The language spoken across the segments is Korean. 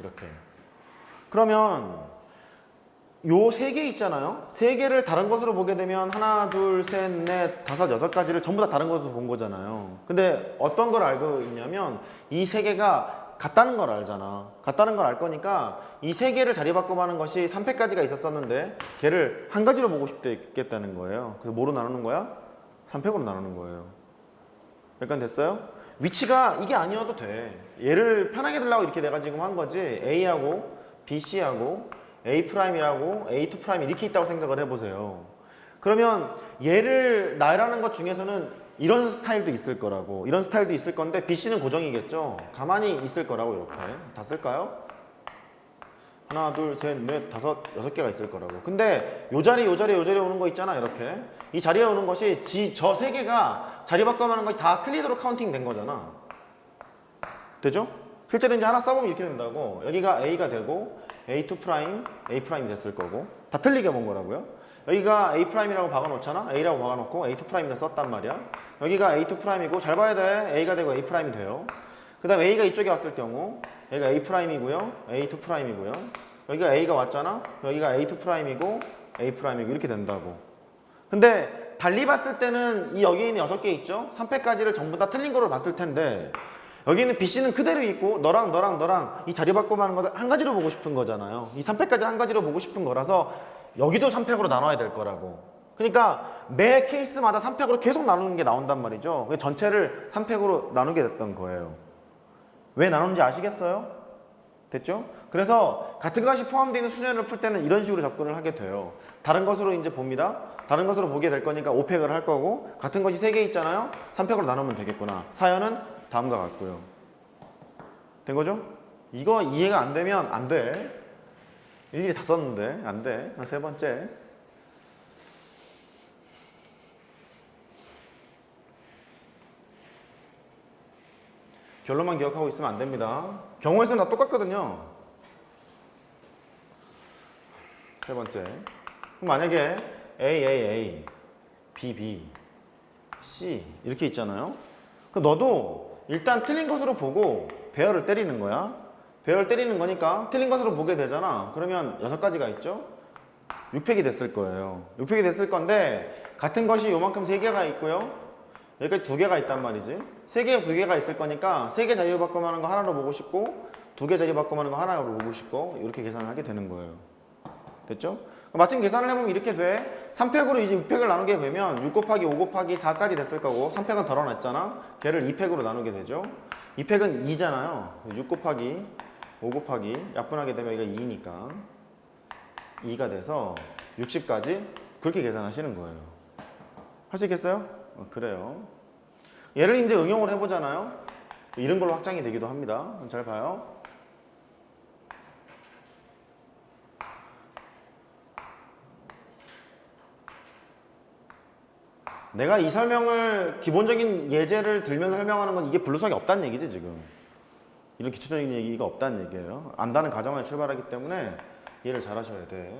이렇게. 그러면 요 세 개 있잖아요. 세 개를 다른 것으로 보게 되면 하나, 둘, 셋, 넷, 다섯, 여섯 가지를 전부 다 다른 것으로 본 거잖아요. 근데 어떤 걸 알고 있냐면 이 세 개가 같다는 걸 알잖아. 같다는 걸 알 거니까 이 세 개를 자리 바꿔가는 것이 3패까지가 있었었는데 걔를 한 가지로 보고 싶겠다는 거예요. 그래서 뭐로 나누는 거야? 3팩으로 나누는 거예요. 약간 됐어요? 위치가 이게 아니어도 돼. 얘를 편하게 들라고 이렇게 내가 지금 한 거지. A하고 BC하고 A 프라임이라고 A2 프라임 이렇게 있다고 생각을 해보세요. 그러면 얘를 나열하는 것 중에서는 이런 스타일도 있을 거라고 이런 스타일도 있을 건데 BC는 고정이겠죠. 가만히 있을 거라고 이렇게 다 쓸까요? 하나, 둘, 셋, 넷, 다섯, 여섯 개가 있을 거라고. 근데 요 자리, 요 자리, 요 자리에 오는 거 있잖아, 이렇게. 이 자리에 오는 것이 지, 저 세 개가 자리 바꿔가는 것이 다 틀리도록 카운팅 된 거잖아. 되죠? 실제로 이제 하나 써보면 이렇게 된다고. 여기가 A가 되고, A2 프라임, A 프라임이 됐을 거고. 다 틀리게 본 거라고요. 여기가 A 프라임이라고 박아놓잖아? A라고 박아놓고 A2 프라임이라 썼단 말이야. 여기가 A2 프라임이고, 잘 봐야 돼. A가 되고 A 프라임이 돼요. 그 다음 A가 이쪽에 왔을 경우 여기가 A 프라임이고요 A2 프라임이고요 여기가 A가 왔잖아 여기가 A2 프라임이고 A 프라임이고 이렇게 된다고 근데 달리 봤을 때는 이 여기 있는 여섯 개 있죠 3패까지를 전부 다 틀린 거로 봤을 텐데 여기는 BC는 그대로 있고 너랑 너랑 너랑 이 자리 바꿔가는 거를 한 가지로 보고 싶은 거잖아요 이 3패까지 한 가지로 보고 싶은 거라서 여기도 3팩으로 나눠야 될 거라고 그러니까 매 케이스마다 3팩으로 계속 나누는 게 나온단 말이죠 전체를 3팩으로 나누게 됐던 거예요 왜 나누는지 아시겠어요? 됐죠? 그래서 같은 것이 포함되어 있는 수련을 풀 때는 이런 식으로 접근을 하게 돼요. 다른 것으로 이제 봅니다. 다른 것으로 보게 될 거니까 5팩을 할 거고 같은 것이 3개 있잖아요. 3팩으로 나누면 되겠구나. 사연은 다음과 같고요. 된 거죠? 이거 이해가 안 되면 안 돼. 일일이 다 썼는데 안 돼. 세 번째. 결론만 기억하고 있으면 안 됩니다. 경우의 수는 다 똑같거든요. 세 번째. 그럼 만약에 A, A, A, B, B, C 이렇게 있잖아요. 그 너도 일단 틀린 것으로 보고 배열을 때리는 거야. 배열 때리는 거니까 틀린 것으로 보게 되잖아. 그러면 여섯 가지가 있죠. 6팩이 됐을 거예요. 6팩이 됐을 건데 같은 것이 요만큼 세 개가 있고요. 여기까지 두 개가 있단 말이지. 세 개, 두 개가 있을 거니까 세개 자리 바꿔하는 거 하나로 보고 싶고 두개 자리 바꿔하는 거 하나로 보고 싶고 이렇게 계산을 하게 되는 거예요. 됐죠? 마침 계산을 해보면 이렇게 돼. 3팩으로 이제 6팩을 나누게 되면 6 곱하기 5 곱하기 4까지 됐을 거고 3팩은 덜어놨잖아. 걔를 2팩으로 나누게 되죠. 2팩은 2잖아요. 6 곱하기 5 곱하기 약분하게 되면 여기가 2니까 2가 돼서 60까지 그렇게 계산하시는 거예요. 할 수 있겠어요? 어, 그래요. 얘를 이제 응용을 해보잖아요. 이런 걸로 확장이 되기도 합니다. 잘 봐요. 내가 이 설명을 기본적인 예제를 들면서 설명하는 건 이게 불루성이 없다는 얘기지 지금. 이런 기초적인 얘기가 없다는 얘기예요. 안다는 가정을 출발하기 때문에 이해를 잘 하셔야 돼.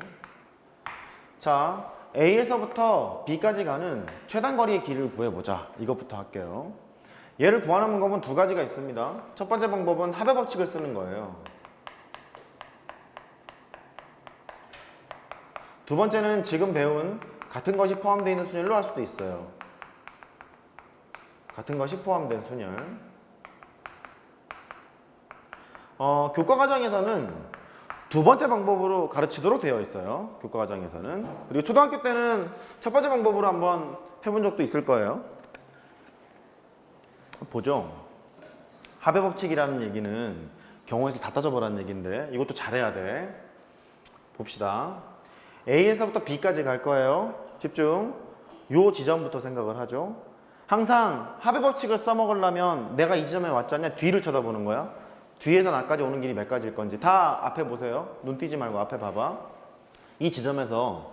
자, A에서부터 B까지 가는 최단 거리의 길을 구해보자. 이것부터 할게요. 얘를 구하는 방법은 두 가지가 있습니다. 첫 번째 방법은 합의 법칙을 쓰는 거예요. 두 번째는 지금 배운 같은 것이 포함되어 있는 순열로 할 수도 있어요. 같은 것이 포함된 순열. 어, 교과 과정에서는 두 번째 방법으로 가르치도록 되어 있어요. 교과 과정에서는. 그리고 초등학교 때는 첫 번째 방법으로 한번 해본 적도 있을 거예요. 보죠. 합의 법칙이라는 얘기는 경우에서 다 따져보라는 얘기인데 이것도 잘해야 돼. 봅시다. A에서부터 B까지 갈 거예요. 집중. 요 지점부터 생각을 하죠. 항상 합의 법칙을 써먹으려면 내가 이 지점에 왔잖냐 뒤를 쳐다보는 거야. 뒤에서 나까지 오는 길이 몇 가지일 건지 다 앞에 보세요. 눈 띄지 말고 앞에 봐봐. 이 지점에서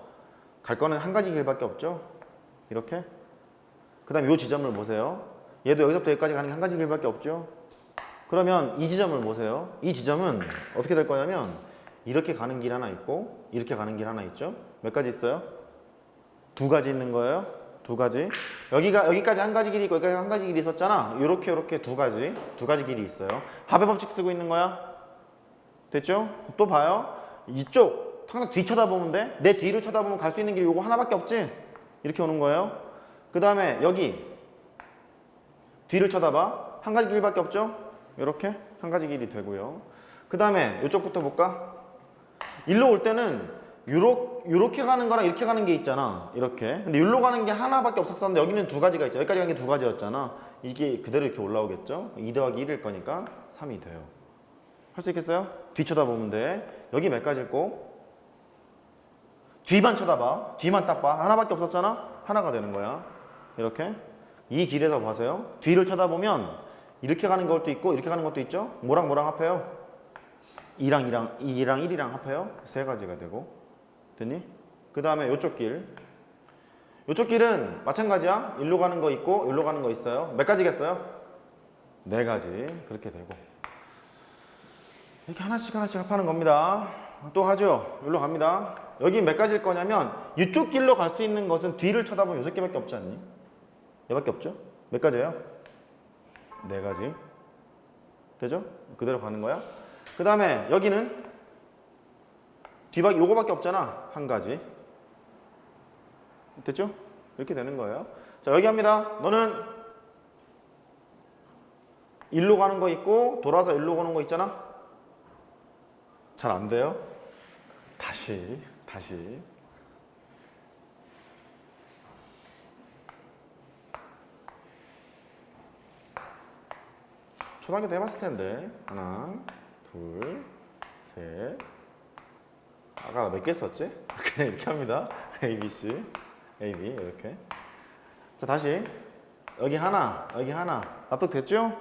갈 거는 한 가지 길밖에 없죠. 이렇게. 그 다음 요 지점을 보세요. 얘도 여기서부터 여기까지 가는 게 한 가지 길밖에 없죠. 그러면 이 지점을 보세요. 이 지점은 어떻게 될 거냐면 이렇게 가는 길 하나 있고 이렇게 가는 길 하나 있죠. 몇 가지 있어요? 두 가지 있는 거예요. 두 가지. 여기가 여기까지 한 가지 길이 있고 여기까지 한 가지 길이 있었잖아. 요렇게 요렇게 두 가지 두 가지 길이 있어요. 합의 법칙 쓰고 있는 거야. 됐죠? 또 봐요. 이쪽 항상 뒤 쳐다보면 돼. 내 뒤를 쳐다보면 갈 수 있는 길이 요거 하나밖에 없지. 이렇게 오는 거예요. 그 다음에 여기 뒤를 쳐다봐. 한 가지 길밖에 없죠? 이렇게 한 가지 길이 되고요. 그 다음에 이쪽부터 볼까? 일로 올 때는 요렇게, 요렇게 가는 거랑 이렇게 가는 게 있잖아. 이렇게. 근데 일로 가는 게 하나밖에 없었었는데 여기는 두 가지가 있죠. 여기까지 가는 게두 가지였잖아. 이게 그대로 이렇게 올라오겠죠? 2 더하기 1일 거니까 3이 돼요. 할 수 있겠어요? 뒤 쳐다보면 돼. 여기 몇 가지일 거? 뒤만 쳐다봐. 뒤만 딱 봐. 하나밖에 없었잖아? 하나가 되는 거야. 이렇게. 이 길에서 봐세요. 뒤를 쳐다보면 이렇게 가는 것도 있고 이렇게 가는 것도 있죠? 뭐랑 뭐랑 합해요? 2랑 2랑 2랑 1이랑 합해요? 세 가지가 되고. 됐니? 그 다음에 이쪽 길. 이쪽 길은 마찬가지야. 일로 가는 거 있고 일로 가는 거 있어요. 몇 가지겠어요? 네 가지. 그렇게 되고. 이렇게 하나씩 하나씩 합하는 겁니다. 또 하죠. 여기로 갑니다. 여기 몇 가지일 거냐면 이쪽 길로 갈 수 있는 것은 뒤를 쳐다보면 여섯 개밖에 없지 않니? 얘밖에 없죠? 몇 가지예요? 네 가지. 되죠? 그대로 가는 거야. 그 다음에 여기는 뒤바퀴 요거밖에 없잖아. 한 가지. 됐죠? 이렇게 되는 거예요. 자 여기 합니다. 너는 일로 가는 거 있고 돌아서 일로 가는 거 있잖아. 잘 안 돼요? 다시, 다시. 초등학교 때 해봤을 텐데. 하나, 둘, 셋. 아까 몇 개 썼지? 그냥 이렇게 합니다. A, B, C, A, B 이렇게. 자 다시 여기 하나, 여기 하나. 납득됐죠?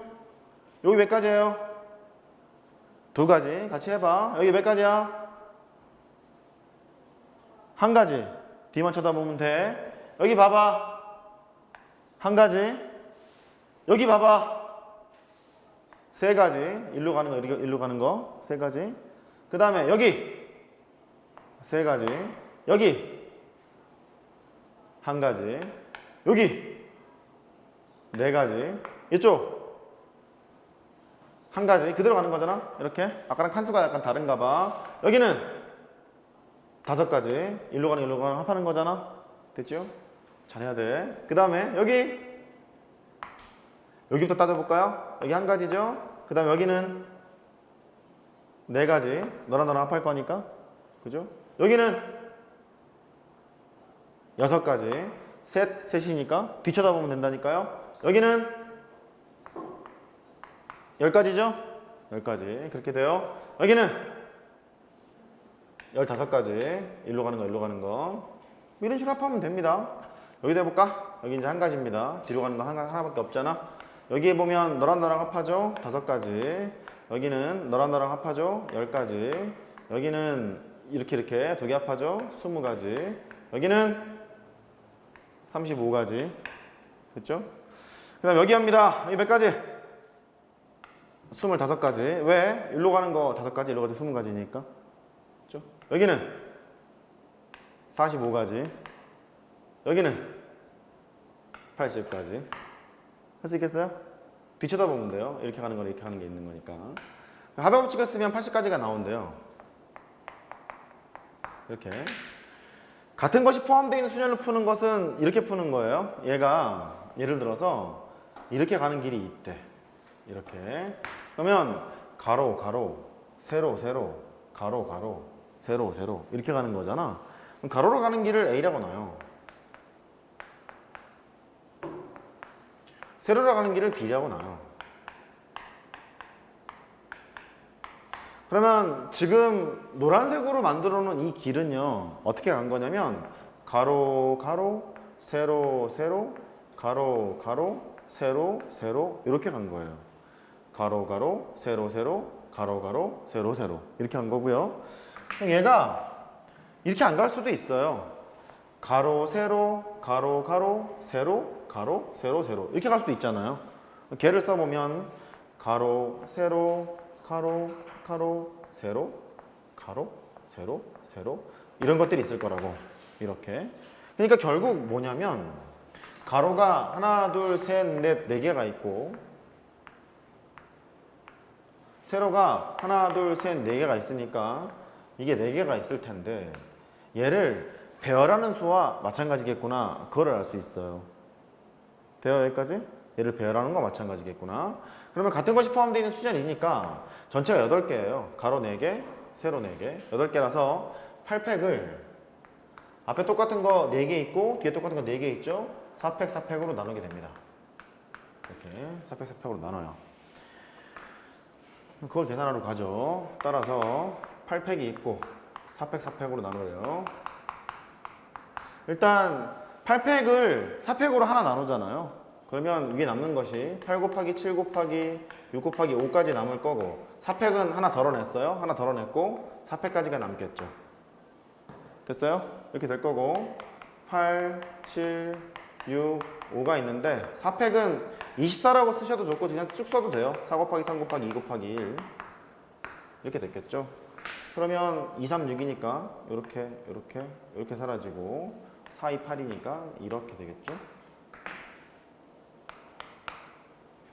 여기 몇 가지예요? 두 가지 같이 해봐. 여기 몇 가지야? 한 가지. 뒤만 쳐다보면 돼. 여기 봐봐. 한 가지. 여기 봐봐. 세 가지. 일로 가는 거, 일로, 가는 거. 세 가지. 그 다음에 여기. 세 가지. 여기. 한 가지. 여기. 네 가지. 이쪽. 한 가지 그대로 가는 거잖아 이렇게 아까랑 칸수가 약간 다른가 봐 여기는 다섯 가지 일로 가는 일로 가는 합하는 거잖아 됐죠? 잘해야 돼 그 다음에 여기 여기부터 따져볼까요? 여기 한 가지죠 그 다음에 여기는 네 가지 너랑 너랑 합할 거니까 그죠? 여기는 여섯 가지 셋, 셋이니까 뒤쳐다보면 된다니까요 여기는 열 가지죠? 열 가지 그렇게 돼요. 여기는 열다섯 가지 일로 가는 거 일로 가는 거 이런 식으로 합하면 됩니다. 여기다 해볼까? 여기 이제 한 가지입니다. 뒤로 가는 거 하나, 하나밖에 없잖아. 여기에 보면 너랑 나랑 합하죠? 다섯 가지. 여기는 너랑 나랑 합하죠? 열 가지. 여기는 이렇게 이렇게 두 개 합하죠? 스무 가지. 여기는 35가지. 됐죠? 그 다음 여기 합니다. 여기 몇 가지? 25가지. 왜? 일로 가는 거 5가지, 일로 가지 20가지니까. 그죠? 여기는 45가지. 여기는 80가지. 할 수 있겠어요? 뒤쳐다보면 돼요. 이렇게 가는 거 이렇게 하는 게 있는 거니까. 하백법칙을 쓰면 80가지가 나온대요. 이렇게. 같은 것이 포함되어 있는 수련을 푸는 것은 이렇게 푸는 거예요. 얘가 예를 들어서 이렇게 가는 길이 있대. 이렇게. 그러면 가로 가로 세로 세로 가로 가로 세로 세로 이렇게 가는 거잖아. 그럼 가로로 가는 길을 A라고 놔요. 세로로 가는 길을 B라고 놔요. 그러면 지금 노란색으로 만들어 놓은 이 길은요. 어떻게 간 거냐면 가로 가로 세로 세로 가로 가로 세로 세로 이렇게 간 거예요. 가로 가로 세로 세로 가로 가로 세로 세로 이렇게 한 거고요. 얘가 이렇게 안 갈 수도 있어요. 가로 세로 가로 가로 세로 가로 세로 세로 이렇게 갈 수도 있잖아요. 개를 써보면 가로 세로 가로 가로 세로 가로 세로 세로 이런 것들이 있을 거라고 이렇게. 그러니까 결국 뭐냐면 가로가 하나 둘 셋 넷 네 개가 있고 세로가 하나, 둘, 셋, 네 개가 있으니까 이게 네 개가 있을 텐데 얘를 배열하는 수와 마찬가지겠구나. 그거를 알 수 있어요. 돼요 여기까지? 얘를 배열하는 거 마찬가지겠구나. 그러면 같은 것이 포함되어 있는 수열이니까 전체가 8개예요. 가로 4개, 세로 4개. 8개라서 8팩을 앞에 똑같은 거 4개 있고 뒤에 똑같은 거 4개 있죠? 4팩, 4팩으로 나누게 됩니다. 이렇게 4팩, 4팩으로 나눠요. 그걸 계산하러 가죠. 따라서 8팩이 있고 4팩, 4팩으로 나눠요. 일단 8팩을 4팩으로 하나 나누잖아요. 그러면 위에 남는 것이 8 곱하기 7 곱하기 6 곱하기 5까지 남을 거고 4팩은 하나 덜어냈어요. 하나 덜어냈고 4팩까지가 남겠죠. 됐어요? 이렇게 될 거고 8, 7, 6, 5가 있는데 4팩은 24라고 쓰셔도 좋고 그냥 쭉 써도 돼요. 4 곱하기 3 곱하기 2 곱하기 1 이렇게 됐겠죠? 그러면 2, 3, 6이니까 이렇게 이렇게 이렇게 사라지고 4, 2, 8이니까 이렇게 되겠죠?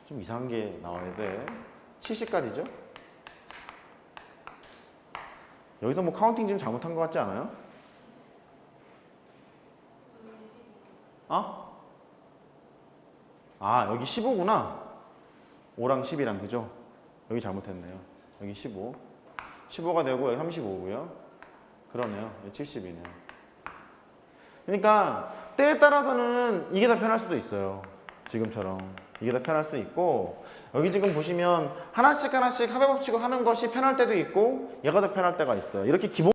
좀 이상한 게 나와야 돼. 70까지죠? 여기서 뭐 카운팅 지금 잘못한 것 같지 않아요? 어? 아 여기 15구나 5랑 10이랑 그죠? 여기 잘못했네요 여기 15 15가 되고 여기 35고요 그러네요 여기 70이네요 그러니까 때에 따라서는 이게 더 편할 수도 있어요 지금처럼 이게 더 편할 수 있고 여기 지금 보시면 하나씩 하나씩 합의 법칙을 하는 것이 편할 때도 있고 얘가 더 편할 때가 있어요. 이렇게 기본